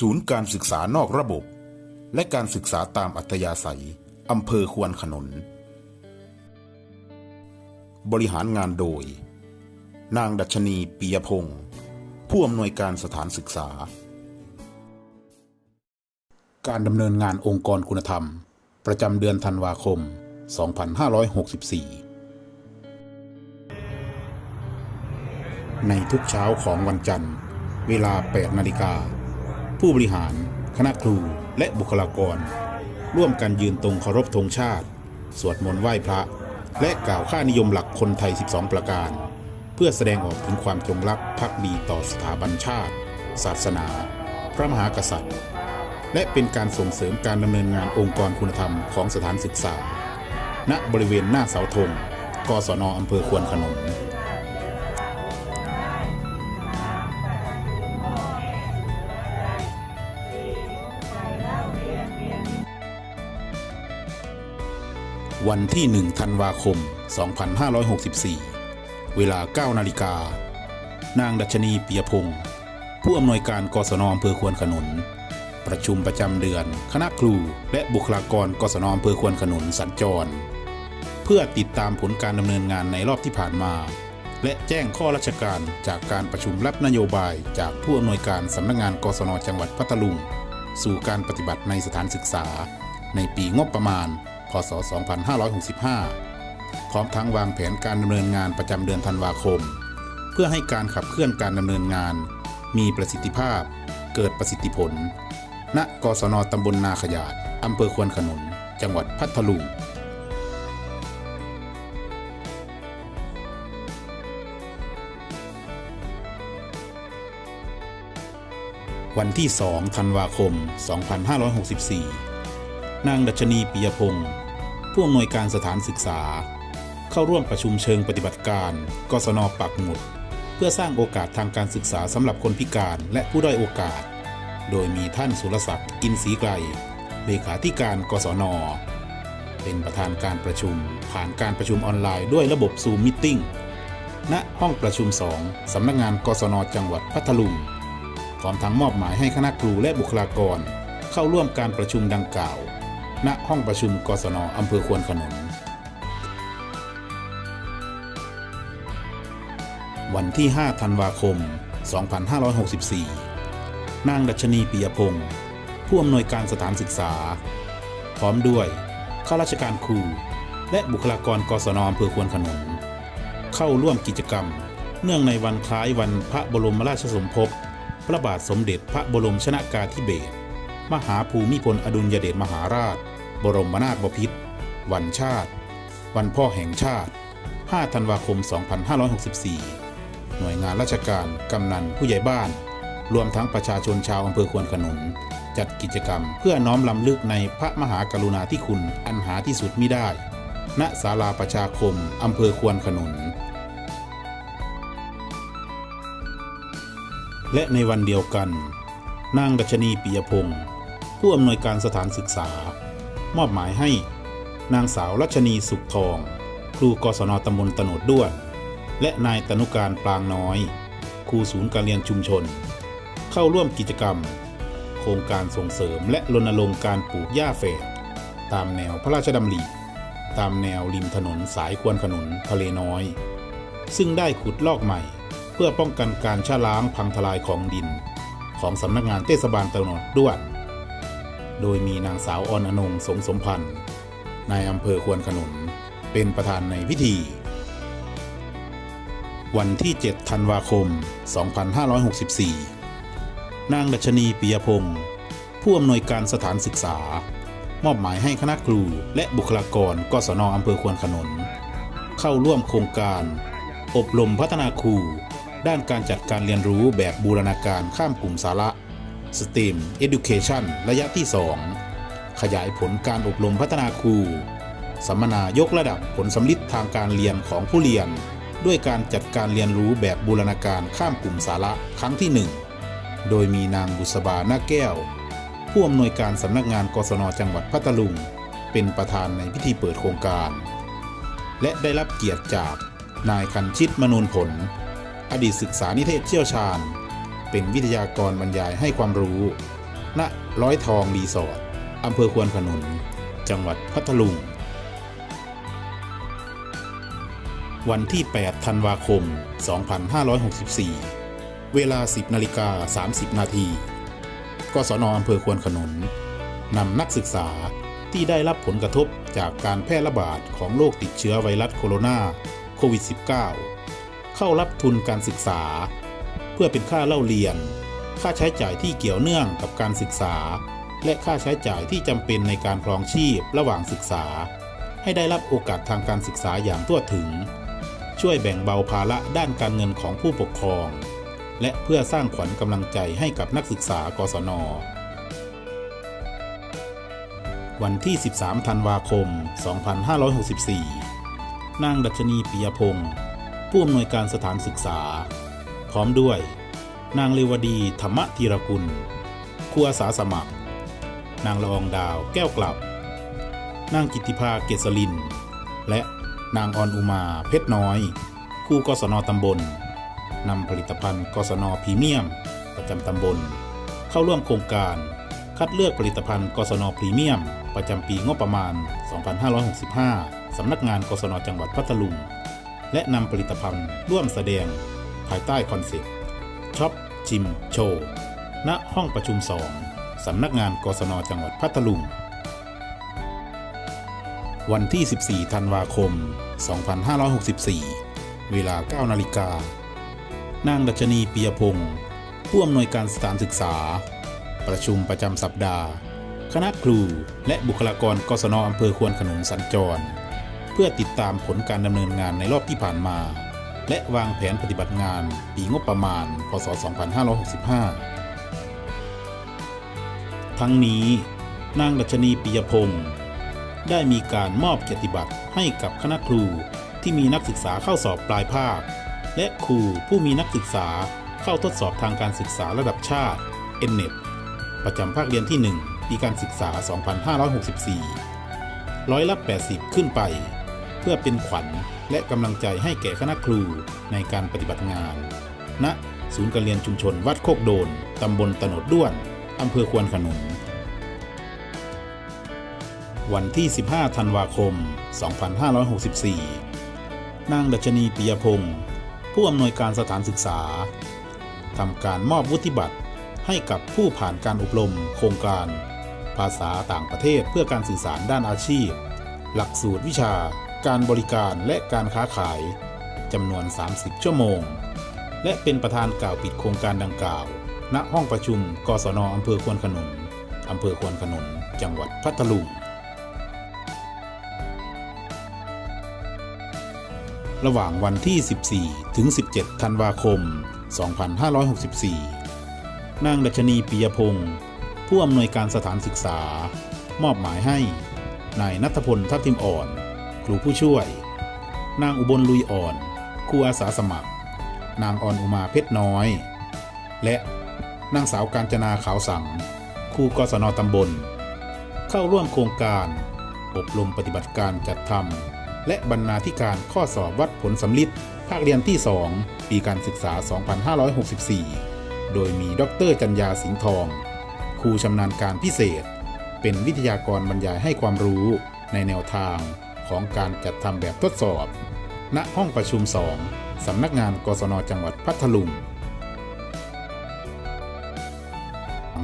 ศูนย์การศึกษานอกระบบ และการศึกษาตามอัธยาศัย อำเภอควนขนน บริหารงานโดย นางดัชนีปียพงศ์ผู้อำนวยการสถานศึกษา การดำเนินงานองค์กรคุณธรรม ประจำเดือนธันวาคม 2564ในทุกเช้าของวันจันทร์ เวลา 8 นาฬิกา ผู้บริหาร คณะครูและบุคลากร ร่วมกันยืนตรงเคารพธงชาติ สวดมนต์ไหว้พระ และกล่าวค่านิยมหลักคนไทย 12 ประการ เพื่อแสดงออกถึงความจงรักภักดีต่อสถาบันชาติ ศาสนา พระมหากษัตริย์ และเป็นการส่งเสริมการดำเนินงานองค์กรคุณธรรมของสถานศึกษา ณบริเวณหน้าเสาธงกศนอำเภอควนขนม วันที่ 1 ธันวาคม 2564 เวลา 9 นาฬิกา นางดัชนีเปียพงศ์ผู้อำนวยการกศนอำเภอควนขนุน ประชุมประจำเดือน คณะครูและบุคลากรกศนอำเภอควนขนุนสัญจร เพื่อติดตามผลการดำเนินงานในรอบที่ผ่านมา และแจ้งข้อราชการจากการประชุมรับนโยบายจากผู้อำนวยการสำนักงานกศนจังหวัดพัทลุง สู่การปฏิบัติในสถานศึกษา ในปีงบประมาณ ศ 2565 พร้อมทั้งวางแผนการดำเนินงานประจำเดือนธันวาคม เพื่อให้การขับเคลื่อนการดำเนินงาน มีประสิทธิภาพ เกิดประสิทธิผล ณ กศนตำบลนาขยาดอำเภอควนขนุน จังหวัดพัทลุงวันที่ 2 ธันวาคม 2564 นางดัชนีปิยพงศ์ผู้อำนวยการสถานศึกษา เข้าร่วมประชุมเชิงปฏิบัติการ กศนปักหมุด เพื่อสร้างโอกาสทางการศึกษาสำหรับคนพิการและผู้ด้อยโอกาส โดยมีท่านสุรศักดิ์อินทรีไกรเลขาธิการกศน เป็นประธานการประชุม ผ่านการประชุมออนไลน์ด้วยระบบซูมมิ g ณห้องประชุม 2 สำนักงานกศน จังหวัดพัทลุงพร้อมทั้งมอบหมายให้คณะครูและบุคลากร เข้าร่วมการประชุมดังกล่าว ณห้องประชุมกศนอำเภอควนขนุน วันที่ 5 ธันวาคม 2564 นางดัชนีปิยพงศ์ผู้อำนวยการสถานศึกษา พร้อมด้วยข้าราชการครู และบุคลากรกศนอำเภอควนขนุน เข้าร่วมกิจกรรม เนื่องในวันคล้ายวันพระบรมราชสมภพ พระบาทสมเด็จพระบรมชนากาธิเบศรมหาภูมิพลอดุลยเดชมหาราช บรมนาถบพิตรวันชาติ วันพ่อแห่งชาติ 5 ธันวาคม 2564 หน่วยงานราชการ กำนัน ผู้ใหญ่บ้าน รวมทั้งประชาชนชาวอำเภอควนขนุน จัดกิจกรรมเพื่อน้อมลำลึกในพระมหากรุณาธิคุณอันหาที่สุดมิได้ ณ ศาลาประชาคม อำเภอควนขนุน และในวันเดียวกัน นางดัชนีปิยพงศ์ผู้อำนวยการสถานศึกษา มอบหมายให้ นางสาวรัชนีสุขทอง ครูกศนตำบลตโนดด้วน และนายตนุการปลางน้อย ครูศูนย์การเรียนชุมชน เข้าร่วมกิจกรรม โครงการส่งเสริมและรณรงค์การปลูกหญ้าแฝกตามแนวพระราชดำริตามแนวริมถนนสายควนขนุนทะเลน้อย ซึ่งได้ขุดลอกใหม่ เพื่อป้องกันการชะล้างพังทลายของดิน ของสำนักงานเทศบาลตะนดด้วน โดยมีนางสาวออนอนงสงสมพันธ์นายอำเภอควนขนุนเป็นประธานในพิธี วันที่ 7 ธันวาคม 2564 นางดัชนีปิยพงศ์ผู้อำนวยการสถานศึกษา มอบหมายให้คณะครูและบุคลากรกศนอำเภอควนขนุนเข้าร่วมโครงการ อบรมพัฒนาครู ด้านการจัดการเรียนรู้แบบบูรณาการข้ามกลุ่มสาระ STEM Education ระยะที่ 2 ขยายผลการอบรมพัฒนาครู สัมมนายกระดับผลสำลิดทางการเรียนของผู้เรียน ด้วยการจัดการเรียนรู้แบบบูรณาการข้ามกลุ่มสาระครั้งที่ 1 โดยมีนางบุษบาหน้าแก้ว ผู้อำนวยการสำนักงานกศนจังหวัดพัทลุง เป็นประธานในพิธีเปิดโครงการ และได้รับเกียรติจากนายคันชิตมนูนผล อดีตศึกษานิเทศเชี่ยวชาญ เป็นวิทยากรบรรยายให้ความรู้ ณร้อยทองรีสอร์ทอำเภอควนขนุน จังหวัดพัทลุง วันที่ 8 ธันวาคม 2564 เวลา 10นาฬิกา30 นาทีกศนอำเภอควนขนุนนำนักศึกษาที่ได้รับผลกระทบจากการแพร่ระบาดของโรคติดเชื้อไวรัสโคโรนาโควิด -19 เข้ารับทุนการศึกษา เพื่อเป็นค่าเล่าเรียน ค่าใช้จ่ายที่เกี่ยวเนื่องกับการศึกษา และค่าใช้จ่ายที่จำเป็นในการครองชีพระหว่างศึกษา ให้ได้รับโอกาสทางการศึกษาอย่างทั่วถึง ช่วยแบ่งเบาภาระด้านการเงินของผู้ปกครอง และเพื่อสร้างขวัญกำลังใจให้กับนักศึกษากศน วันที่ 13 ธันวาคม 2564 นางดัชนีปิยพงศ์ผู้อำนวยการสถานศึกษา ร้อมด้วย นางเลวดีธรรมธีรกุลครูอาสาสมัคร นางละอองดาวแก้วกลับ นางกิติภาเกษลิน และนางออนอุมาเพชรน้อยครูกศนตำบลนำผลิตภัณฑ์กศนพรีเมียม ประจำตำบล เข้าร่วมโครงการ คัดเลือกผลิตภัณฑ์กศนพรีเมียม ประจำปีงบประมาณ 2565 สำนักงานกศนจังหวัดพัทลุง และนำผลิตภัณฑ์ร่วมแสดง ภายใต้คอนเซ็ปต์ช็อปชิมโชว์ณห้องประชุม 2 สำนักงานกศนจังหวัดพัทลุง วันที่ 14 ธันวาคม 2564 เวลา 9 นาฬิกานางดัชนีปียพงศ์ผู้อำนวยการสถานศึกษา ประชุมประจำสัปดาห์ คณะครูและบุคลากรกศนอำเภอควนขนุนสัญจร เพื่อติดตามผลการดำเนินงานในรอบที่ผ่านมา และวางแผนปฏิบัติงานปีงบประมาณ พศ 2565 ทั้งนี้นางดัชนีปิยพงศ์ได้มีการมอบเกียรติบัตรให้กับคณะครูที่มีนักศึกษาเข้าสอบปลายภาค และครูผู้มีนักศึกษาเข้าทดสอบทางการศึกษาระดับชาติ n n e t ประจำภาคเรียนที่ 1 ปีการศึกษา 2564 ร้อยละ 80 ขึ้นไป พื่อเป็นขวัญและกำลังใจให้แก่คณะครูในการปฏิบัติงานณศูนย์การเรียนชุมชนวัดโคกโดน ตำบลตโนดด้วน อำเภอควนขนุน วันที่ 15 ธันวาคม 2564 นางดัชนีปิยพงศ์ผู้อำนวยการสถานศึกษาทำการมอบวุฒิบัตรให้กับผู้ผ่านการอบรมโครงการ ภาษาต่างประเทศเพื่อการสื่อสารด้านอาชีพ หลักสูตรวิชา การบริการและการค้าขายจำนวน 30 ชั่วโมง และเป็นประธานกล่าวปิดโครงการดังกล่าว ณห้องประชุม กศนอำเภอควนขนุนอำเภอควนขนุนจังหวัดพัทลุงระหว่างวันที่ 14 ถึง 17 ธันวาคม 2564 นางดัชนีปิยพงศ์ผู้อำนวยการสถานศึกษา มอบหมายให้ นายนัทพลทัพทิมอ่อน ครูผู้ช่วย นางอุบลลุยอ่อนครูอาสาสมัคร นางอ่อนอุมาเพชรน้อย และนางสาวการจนาขาวสังครูกศนตำบล เข้าร่วมโครงการ อบรมปฏิบัติการจัดทำและบรรณาธิการข้อสอบวัดผลสำลิดภาคเรียนที่ 2 ปีการศึกษา 2564 โดยมีดรจัญญาสิงห์ทอง ครูชำนาญการพิเศษ เป็นวิทยากรบรรยายให้ความรู้ในแนวทาง ของการจัดทำแบบทดสอบ ณห้องประชุม 2สำนักงานกศนจังหวัดพัทลุง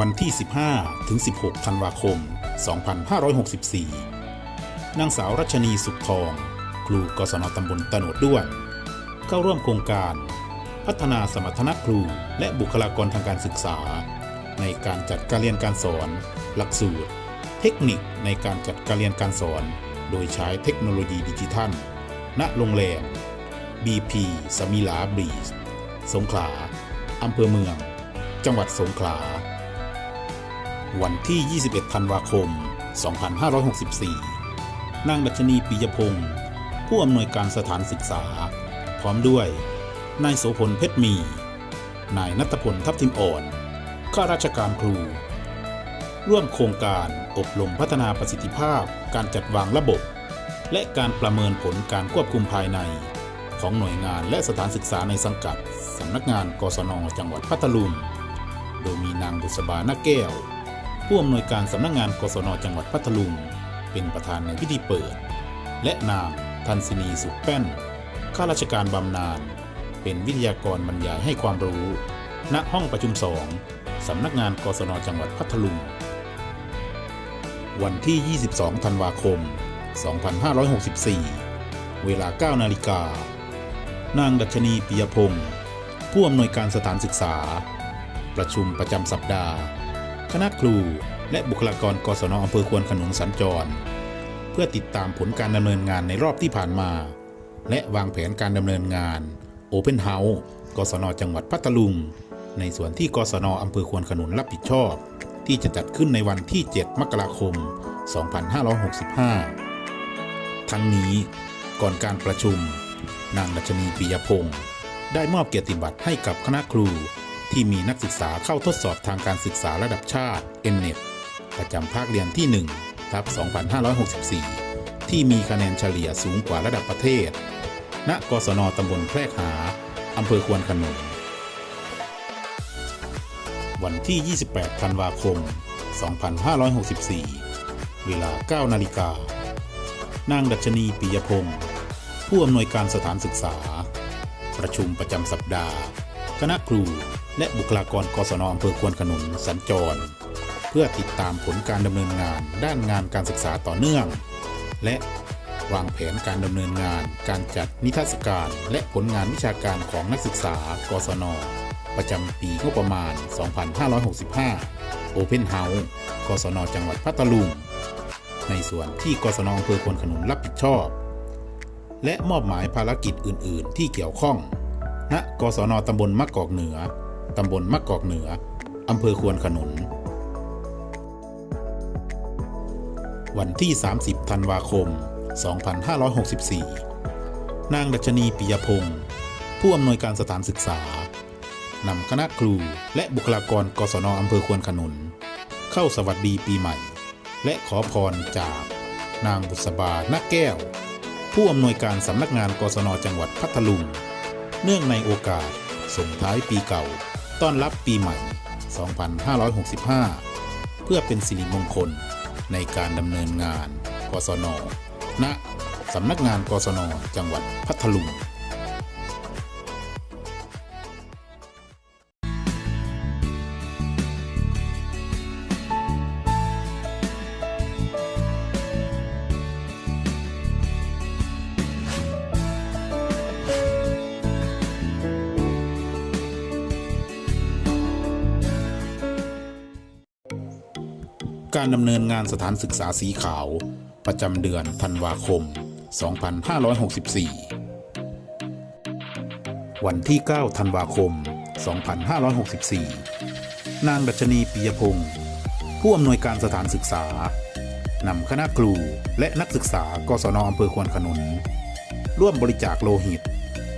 วันที่ 15 ถึง 16 ธันวาคม 2564 นางสาวรัชนีสุขทอง ครูกศนตำบลตโนดด้วนเข้าร่วมโครงการพัฒนาสมรรถนะครูและบุคลากรทางการศึกษา ในการจัดการเรียนการสอน หลักสูตร เทคนิคในการจัดการเรียนการสอน โดยใช้เทคโนโลยีดิจิทัล ณ โรงแรม BP สมิลาบรีสสงขลา อำเภอเมือง จังหวัดสงขลา วันที่ 21 ธันวาคม 2564 นางดัชนีปิยพงศ์ผู้อำนวยการสถานศึกษา พร้อมด้วย นายโสพลเพชรมี นายนัทพลทัพทิมอ่อน ข้าราชการครู ร่วมโครงการอบรมพัฒนาประสิทธิภาพ การจัดวางระบบ และการประเมินผลการควบคุมภายใน ของหน่วยงานและสถานศึกษาในสังกัดสำนักงานกศนจังหวัดพัทลุง โดยมีนางบุษบานาแก้ว ผู้อำนวยการสำนักงานกศนจังหวัดพัทลุง เป็นประธานในพิธีเปิด และนางทันสินีสุขแป้น ข้าราชการบำนาญ เป็นวิทยากรบรรยายให้ความรู้ ณ ห้องประชุมสองสำนักงานกศนจังหวัดพัทลุง วันที่ 22 ธันวาคม 2564 เวลา 9 นาฬิกา นางดัชนีปิยพงศ์ผู้อำนวยการสถานศึกษา ประชุมประจำสัปดาห์ คณะครูและบุคลากรกศนอำเภอควนขนุนสัญจร เพื่อติดตามผลการดำเนินงานในรอบที่ผ่านมา และวางแผนการดำเนินงาน Open House กศนจังหวัดพัทลุง ในส่วนที่กศนอำเภอควนขนุนรับผิดชอบ ที่จะจัดขึ้นในวันที่ 7 มกราคม 2565 ทั้งนี้ก่อนการประชุม นางดัชนีปิยพงศ์ได้มอบเกียรติบัตรให้กับคณะครู ที่มีนักศึกษาเข้าทดสอบทางการศึกษาระดับชาติ n n e t ประจำภาคเรียนที่1ทับ2564 ที่มีคะแนนเฉลี่ยสูงกว่าระดับประเทศ ณ กศนตำบลแพรกหาอำเภอควนขนุน วันที่ 28 ธันวาคม 2564 เวลา 9 นาฬิกา นางดัชนีปิยพงศ์ผู้อำนวยการสถานศึกษา ประชุมประจำสัปดาห์ คณะครูและบุคลากรกศนอำเภอควนขนุนสัญจร เพื่อติดตามผลการดำเนินงานด้านงานการศึกษาต่อเนื่อง และวางแผนการดำเนินงาน การจัดนิทรรศการ และผลงานวิชาการของนักศึกษากศน ประจำปีงบประมาณ 2565 Open House กศนจังหวัดพัทลุง ในส่วนที่กศนอำเภอควนขนุนรับผิดชอบ และมอบหมายภารกิจอื่น ๆ ที่เกี่ยวข้อง ณ กศนตำบลมะกอกเหนือ ตำบลมะกอกเหนือ อำเภอควนขนุน วันที่ 30 ธันวาคม 2564 นางดัชนีปิยพงศ์ผู้อำนวยการสถานศึกษา นำคณะครู และบุคลากรกศนอำเภอควนขนุน เข้าสวัสดีปีใหม่ และขอพรจากนางบุษบานักแก้ว ผู้อำนวยการสำนักงานกศนจังหวัดพัทลุง เนื่องในโอกาสส่งท้ายปีเก่า ต้อนรับปีใหม่ 2565 เพื่อเป็นสิริมงคลในการดำเนินงานกศนณสำนักงานกศนจังหวัดพัทลุง การดำเนินงานสถานศึกษาสีขาว ประจำเดือนธันวาคม 2564 วันที่ 9 ธันวาคม 2564 นางดัชนีปิยพงศ์ผู้อำนวยการสถานศึกษานำคณะครูและนักศึกษากศนอำเภอควนขนุน ร่วมบริจาคโลหิต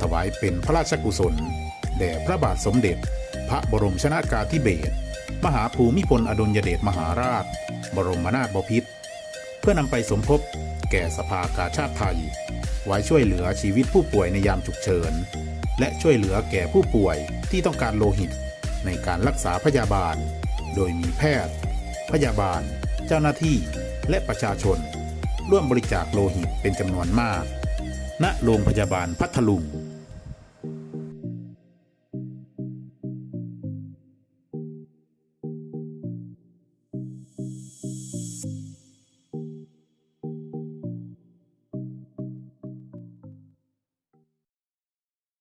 ถวายเป็นพระราชกุศล แด่พระบาทสมเด็จ พระบรมชนากาธิเบศร มหาภูมิพลอดุลยเดชมหาราช บรมนาถบพิตรเพื่อนำไปสมทบแก่สภากาชาติไทย ไว้ช่วยเหลือชีวิตผู้ป่วยในยามฉุกเฉิน และช่วยเหลือแก่ผู้ป่วยที่ต้องการโลหิต ในการรักษาพยาบาล โดยมีแพทย์ พยาบาล เจ้าหน้าที่ และประชาชน ร่วมบริจาคโลหิตเป็นจำนวนมาก ณ โรงพยาบาลพัทลุง